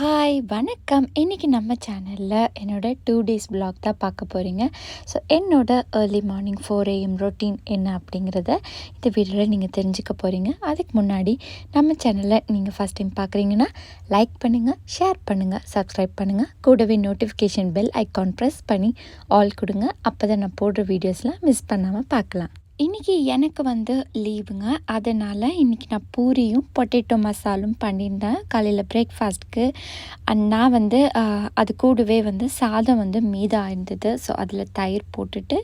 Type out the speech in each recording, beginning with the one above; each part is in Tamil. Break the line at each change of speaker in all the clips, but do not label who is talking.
ஹாய் வணக்கம். இன்றைக்கி நம்ம சேனலில் என்னோட டூ டேஸ் பிளாக் தான் பார்க்க போகிறீங்க ஸோ என்னோட early morning four AM routine என்ன அப்படிங்கிறத இந்த வீடியோவில் நீங்கள் தெரிஞ்சுக்க போகிறீங்க அதுக்கு முன்னாடி நம்ம சேனலில் நீங்கள் ஃபஸ்ட் டைம் பார்க்குறீங்கன்னா லைக் பண்ணுங்கள் ஷேர் பண்ணுங்கள் சப்ஸ்கிரைப் பண்ணுங்கள் கூடவே நோட்டிஃபிகேஷன் பெல் ஐக்கான் ப்ரெஸ் பண்ணி ஆல் கொடுங்க. அப்போ தான் நான் போடுற வீடியோஸ்லாம் மிஸ் பண்ணாமல் பார்க்கலாம். இன்றைக்கி எனக்கு வந்து லீவுங்க அதனால் இன்றைக்கி நான் பூரியும் பொட்டேட்டோ மசாலும் பண்ணியிருந்தேன். காலையில் பிரேக்ஃபாஸ்ட்க்கு நான் வந்து அது கூடவே வந்து சாதம் வந்து மீதாக இருந்தது. ஸோ அதில் தயிர் போட்டுட்டு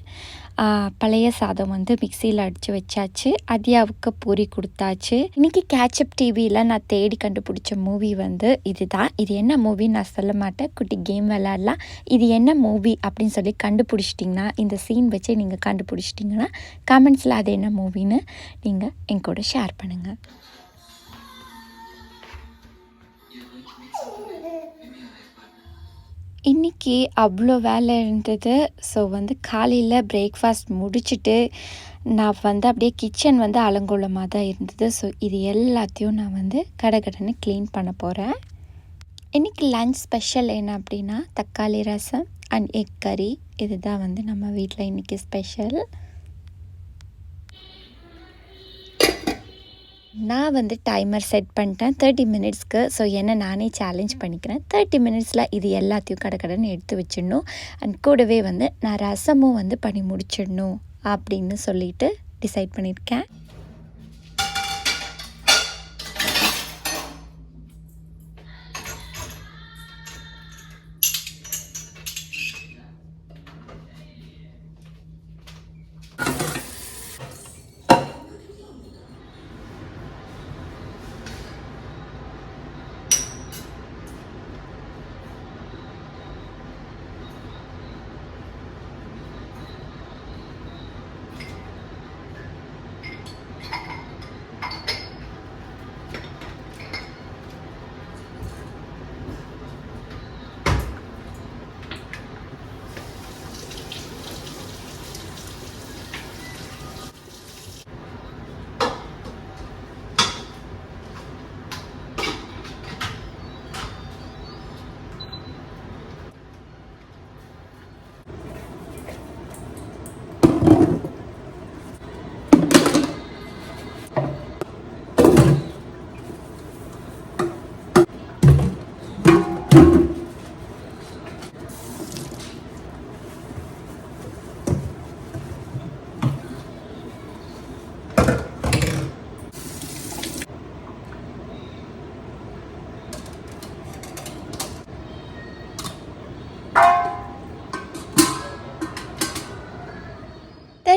பழைய சாதம் வந்து மிக்சியில் அடித்து வச்சாச்சு. அதியாவுக்கு பூரி கொடுத்தாச்சு. இன்றைக்கி கேட்சப் டிவியில் நான் தேடி கண்டுபிடிச்ச மூவி வந்து இதுதான். இது என்ன மூவி நான் சொல்ல மாட்டேன். குட்டி கேம் விளாட்லாம் இது என்ன மூவி அப்படின்னு சொல்லி கண்டுபிடிச்சிட்டிங்கன்னா இந்த சீன் வச்சு நீங்கள் கண்டுபிடிச்சிட்டிங்கன்னா கமெண்ட்ஸில் அது என்ன மூவின்னு நீங்கள் என் கூட ஷேர் பண்ணுங்கள் இன்றைக்கி அவ்வளோ வேலை இருந்தது. ஸோ வந்து காலையில் பிரேக்ஃபாஸ்ட் முடிச்சுட்டு நான் வந்து அப்படியே கிச்சன் வந்து அலங்கோலமாக தான் இருந்தது. ஸோ இது எல்லாத்தையும் நான் வந்து கடகடன்னு க்ளீன் பண்ண போகிறேன் இன்றைக்கி லஞ்ச் ஸ்பெஷல் என்ன அப்படின்னா தக்காளி ரசம் அண்ட் எக் கறி இதுதான் வந்து நம்ம வீட்டில் இன்றைக்கி ஸ்பெஷல் நான் வந்து டைமர் செட் பண்ணிட்டேன். தேர்ட்டி மினிட்ஸ்க்கு ஸோ என்ன நானே சேலஞ்ச் பண்ணிக்கிறேன். தேர்ட்டி மினிட்ஸில் இது எல்லாத்தையும் கடை கடைன்னு எடுத்து வச்சிடணும். அண்ட் கூடவே வந்து நான் ரசமும் வந்து பண்ணி முடிச்சிடணும் அப்படின்னு சொல்லிட்டு டிசைட் பண்ணியிருக்கேன்.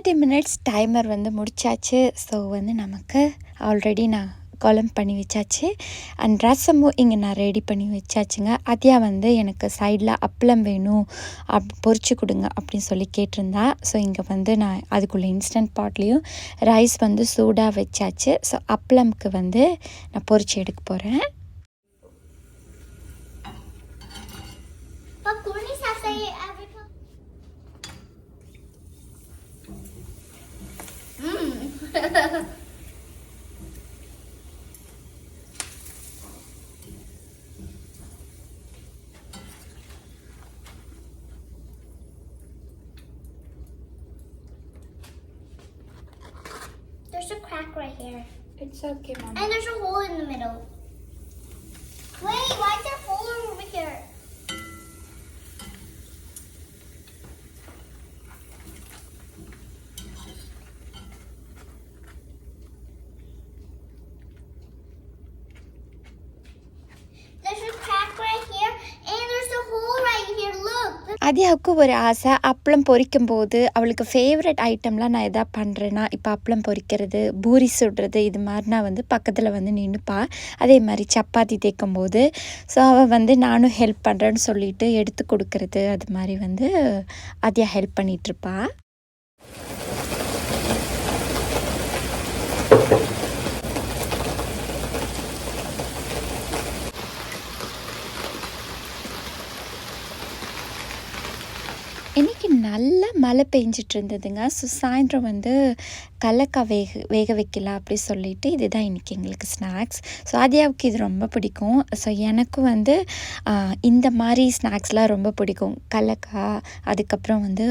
தேர்ட்டி மினிட்ஸ் டைமர் வந்து முடிச்சாச்சு. ஸோ வந்து நமக்கு ஆல்ரெடி நான் கொலம் பண்ணி வச்சாச்சு. அண்ட் ரசமும் இங்கே நான் ரெடி பண்ணி வச்சாச்சுங்க. அதியா வந்து எனக்கு சைடில் அப்பளம் வேணும் அப் பொறிச்சு கொடுங்க அப்படின்னு சொல்லி கேட்டிருந்தா. ஸோ இங்கே வந்து நான் அதுக்குள்ளே இன்ஸ்டன்ட் பாட்லேயும் ரைஸ் வந்து சூடாக வச்சாச்சு. ஸோ அப்பளம்க்கு வந்து நான் பொறிச்சு எடுக்க போகிறேன்
There's a crack right here.
It's okay, Mom.
And there's a hole in the middle.
அதியாவுக்கு ஒரு ஆசை அப்பளம் பொரிக்கும் போது அவளுக்கு ஃபேவரட் ஐட்டம்லாம் நான் எதா பண்ணுறேன்னா இப்போ அப்பளம் பொரிக்கிறது பூரி சுடுறது இது மாதிரினா வந்து பக்கத்தில் வந்து நின்றுப்பா அதே மாதிரி சப்பாத்தி தேய்க்கும் போது ஸோ அவள் வந்து நானும் ஹெல்ப் பண்ணுறேன்னு சொல்லிட்டு எடுத்து கொடுக்கறது அது மாதிரி வந்து அதியா ஹெல்ப் பண்ணிகிட்ருப்பா நல்லா மழை பெஞ்சிட்டு இருந்ததுங்க ஸோ சாயந்தரம் வந்து கல்லக்காய் வேக வேக வைக்கலாம் அப்படி சொல்லிட்டு இதுதான் இன்றைக்கி எங்களுக்கு ஸ்நாக்ஸ். ஸோ ஆதியாவுக்கு இது ரொம்ப பிடிக்கும். ஸோ எனக்கும் வந்து இந்த மாதிரி ஸ்நாக்ஸ்லாம் ரொம்ப பிடிக்கும். கல்லக்காய் அதுக்கப்புறம் வந்து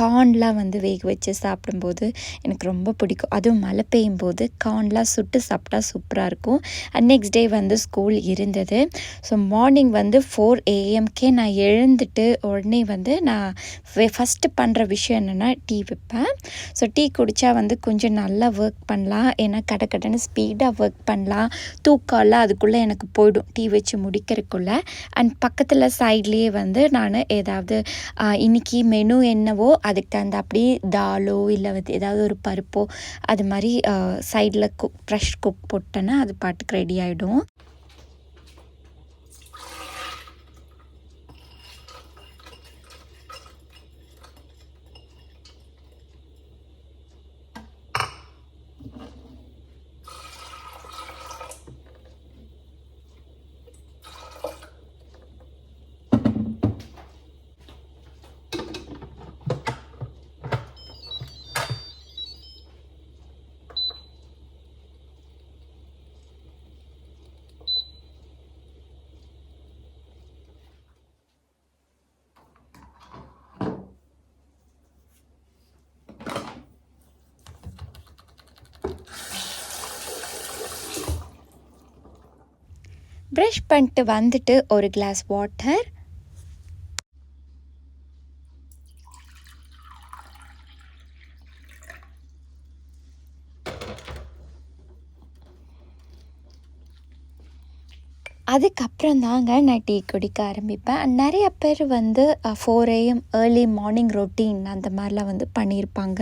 கார்ன்லாம் வந்து வேக வச்சு சாப்பிடும்போது எனக்கு ரொம்ப பிடிக்கும். அதுவும் மழை பெய்யும் போது கார்ன்லாம் சுட்டு சாப்பிட்டா சூப்பராக இருக்கும். அண்ட் நெக்ஸ்ட் டே வந்து ஸ்கூல் இருந்தது. ஸோ மார்னிங் வந்து ஃபோர் ஏஎம்கே நான் எழுந்துட்டு உடனே வந்து நான் ஃபஸ்ட்டு பண்ணுற விஷயம் என்னென்னா டீ வைப்பேன். ஸோ டீ குடித்தா வந்து கொஞ்சம் நல்லா ஒர்க் பண்ணலாம். ஏன்னா கடை கடன்னு ஸ்பீடாக ஒர்க் பண்ணலாம். தூக்கம்லாம் அதுக்குள்ளே எனக்கு போயிடும் டீ வச்சு முடிக்கிறதுக்குள்ளே. அண்ட் பக்கத்தில் சைட்லேயே வந்து நான் ஏதாவது இன்றைக்கி இன்னைக்கு மெனு என்னவோ அதுக்கு தகுந்த அப்படி தாலோ இல்லை வந்து ஏதாவது ஒரு பருப்போ அது மாதிரி சைடில் குக் ப்ரெஷ் குக் போட்டேன்னா அது பாட்டுக்கு ரெடி ஆகிடும் ப்ரஷ் பண்ணிட்டு வந்துட்டு ஒரு கிளாஸ் வாட்டர் அதுக்கப்புறம் தாங்க நான் டீ குடிக்க ஆரம்பிப்பேன். நிறைய பேர் வந்து four AM early morning routine அந்த மாதிரிலாம் வந்து பண்ணியிருப்பாங்க.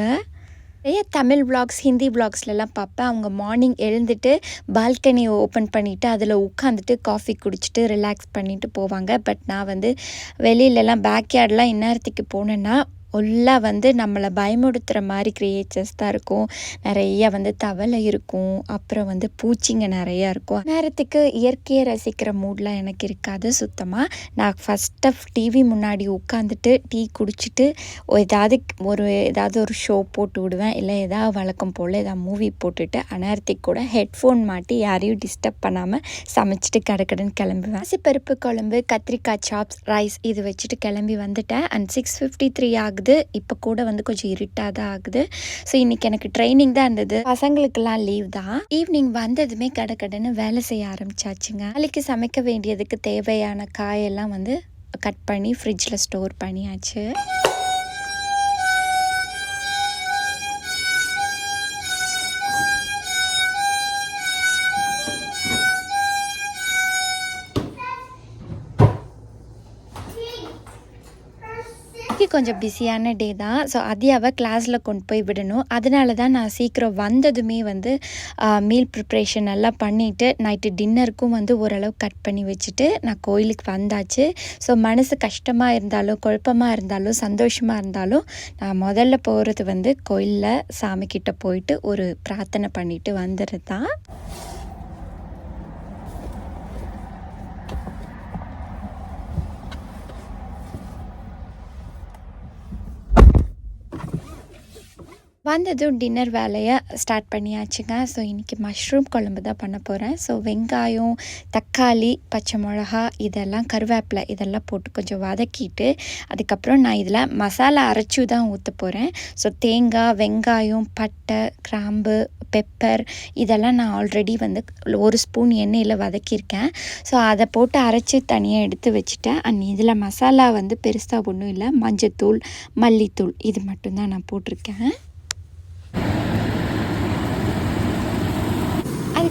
நிறைய தமிழ் vlogs ஹிந்தி vlogsலலாம் பார்ப்பேன் அவங்க மார்னிங் எழுந்துட்டு பால்கனி ஓப்பன் பண்ணிவிட்டு அதில் உட்காந்துட்டு காஃபி குடிச்சிட்டு ரிலாக்ஸ் பண்ணிவிட்டு போவாங்க. பட் நான் வந்து வெளியிலலாம் பேக்யார்டெலாம் இந்நேரத்துக்கு போனேன்னா ஃபுல்லாக வந்து நம்மளை பயமுடுத்துகிற மாதிரி க்ரியேச்சர்ஸ் தான் இருக்கும். நிறைய வந்து தவளை இருக்கும். அப்புறம் வந்து பூச்சிங்க நிறையா இருக்கும். நேரத்துக்கு இயற்கையை ரசிக்கிற மூட்லாம் எனக்கு இருக்காது. சுத்தமாக நான் ஃபஸ்ட்டு டிவி முன்னாடி உட்காந்துட்டு டீ குடிச்சிட்டு ஏதாவது ஒரு ஏதாவது ஒரு ஷோ போட்டு விடுவேன். இல்லை ஏதாவது வழக்கம் போல் ஏதாவது மூவி போட்டுட்டு அநேரத்துக்கு கூட ஹெட்ஃபோன் மாட்டி யாரையும் டிஸ்டர்ப் பண்ணாமல் சமைச்சிட்டு கடக்கடன்னு கிளம்புவேன். பருப்பு குழம்பு கத்திரிக்காய் சாப்ஸ் ரைஸ் இது வச்சுட்டு கிளம்பி வந்துட்டேன். அண்ட் சிக்ஸ் ஃபிஃப்டி த்ரீ ஆகுது. இப்போ கூட வந்து கொஞ்சம் இருட்டாக தான் ஆகுது. ஸோ இன்றைக்கி எனக்கு ட்ரைனிங் தான் இருந்தது. பசங்களுக்கெல்லாம் லீவ் தான். ஈவினிங் வந்ததுமே கடகடன்னு வேலை செய்ய ஆரம்பிச்சாச்சுங்க. நாளைக்கு சமைக்க வேண்டியதுக்கு தேவையான காயெல்லாம் வந்து கட் பண்ணி ஃப்ரிட்ஜில் ஸ்டோர் பண்ணியாச்சு. கொஞ்சம் பிஸியான டே தான். ஸோ அதியாவை கிளாஸில் கொண்டு போய் விடணும். அதனால தான் நான் சீக்கிரம் வந்ததுமே வந்து மீல் ப்ரிப்ரேஷன் எல்லாம் பண்ணிவிட்டு நைட்டு டின்னருக்கும் வந்து ஓரளவு கட் பண்ணி வச்சுட்டு நான் கோயிலுக்கு வந்தாச்சு. ஸோ மனசு கஷ்டமாக இருந்தாலும் குழப்பமாக இருந்தாலும் சந்தோஷமாக இருந்தாலும் நான் முதல்ல போகிறது வந்து கோயிலில் சாமிக்கிட்ட போயிட்டு ஒரு பிரார்த்தனை பண்ணிவிட்டு வந்துடுறது தான் வந்ததும் டின்னர் வேலையை ஸ்டார்ட் பண்ணியாச்சுங்க. ஸோ இன்றைக்கி மஷ்ரூம் குழம்பு தான் பண்ண போகிறேன் ஸோ வெங்காயம் தக்காளி பச்சை மிளகா இதெல்லாம் கருவேப்பிலை இதெல்லாம் போட்டு கொஞ்சம் வதக்கிட்டு அதுக்கப்புறம் நான் இதில் மசாலா அரைச்சி தான் ஊற்ற போகிறேன் ஸோ தேங்காய் வெங்காயம் பட்டை கிராம்பு பெப்பர் இதெல்லாம் நான் ஆல்ரெடி வந்து ஒரு ஸ்பூன் எண்ணெயில் வதக்கியிருக்கேன். ஸோ அதை போட்டு அரைச்சி தனியாக எடுத்து வச்சுட்டேன். அண்ட் இதில் மசாலா வந்து பெருசாக ஒன்றும் இல்லை. மஞ்சத்தூள் மல்லித்தூள் இது மட்டும்தான் நான் போட்டிருக்கேன்.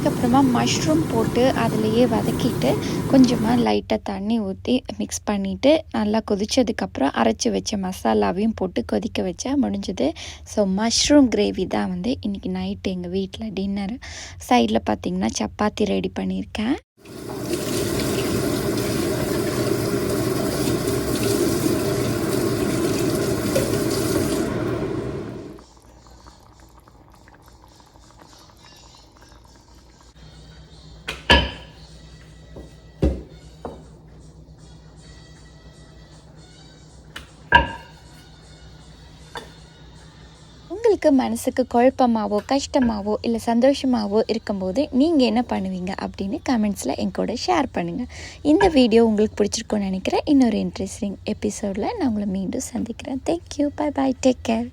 அதுக்கப்புறமா மஷ்ரூம் போட்டு அதிலையே வதக்கிட்டு கொஞ்சமாக லைட்டாக தண்ணி ஊற்றி மிக்ஸ் பண்ணிவிட்டு நல்லா கொதித்ததுக்கப்புறம் அரைச்சி வச்ச மசாலாவையும் போட்டு கொதிக்க வச்சா முடிஞ்சது. ஸோ மஷ்ரூம் கிரேவி தான் வந்து இன்றைக்கி நைட்டு எங்கள் வீட்டில் டின்னர் சைடில் பார்த்திங்கன்னா சப்பாத்தி ரெடி பண்ணியிருக்கேன். உங்களுக்கு மனசுக்கு குழப்பமாவோ கஷ்டமாவோ இல்லை சந்தோஷமாவோ இருக்கும்போது நீங்கள் என்ன பண்ணுவீங்க அப்படின்னு கமெண்ட்ஸில் என் கூட ஷேர் பண்ணுங்கள் இந்த வீடியோ உங்களுக்கு பிடிச்சிருக்கோன்னு நினைக்கிறேன். இன்னொரு இன்ட்ரெஸ்டிங் எபிசோடில் நான் உங்களை மீண்டும் சந்திக்கிறேன். Thank you bye bye take care